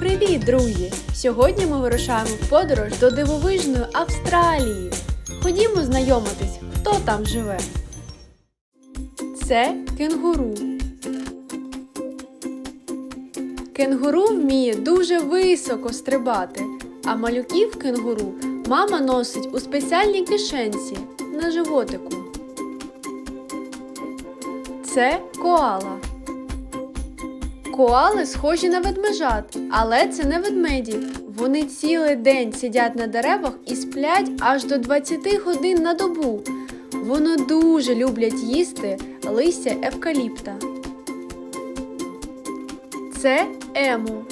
Привіт, друзі! Сьогодні ми вирушаємо в подорож до дивовижної Австралії. Ходімо знайомитись, хто там живе. Це кенгуру. Кенгуру вміє дуже високо стрибати, а малюків кенгуру мама носить у спеціальній кишенці на животику. Це коала. Коали схожі на ведмежат, але це не ведмеді. Вони цілий день сидять на деревах і сплять аж до 20 годин на добу. Вони дуже люблять їсти листя евкаліпта. Це ему.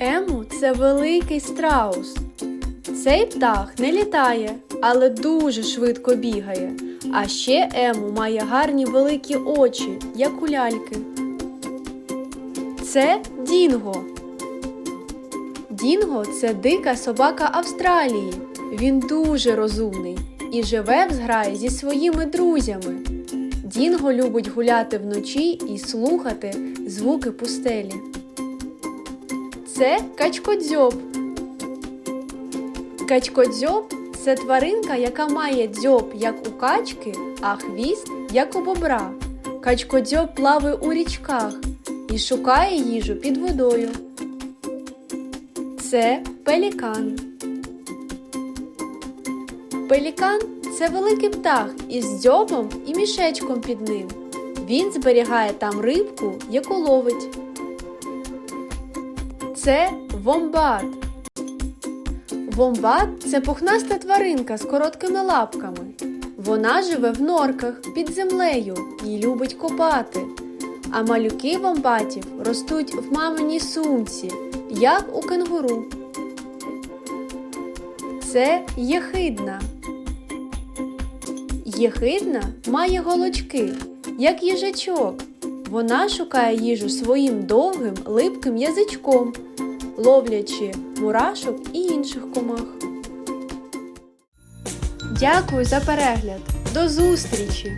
Ему це великий страус. Цей птах не літає, але дуже швидко бігає. А ще ему має гарні великі очі, як у ляльки. Це Дінго. Дінго це дика собака Австралії. Він дуже розумний і живе в зграї зі своїми друзями. Дінго любить гуляти вночі і слухати звуки пустелі. Це качкодзьоб. Качкодзьоб це тваринка, яка має дзьоб, як у качки, а хвіст, як у бобра. Качкодзьоб плаває у річках і шукає їжу під водою. Це пелікан. Пелікан це великий птах із дзьобом і мішечком під ним. Він зберігає там рибку, яку ловить. Це вомбат. Вомбат це пухнаста тваринка з короткими лапками. Вона живе в норках під землею і любить копати. А малюки вомбатів ростуть в маминій сумці, як у кенгуру. Це єхидна. Єхидна має голочки, як їжачок. Вона шукає їжу своїм довгим липким язичком, ловлячи мурашок і інших комах. Дякую за перегляд. До зустрічі!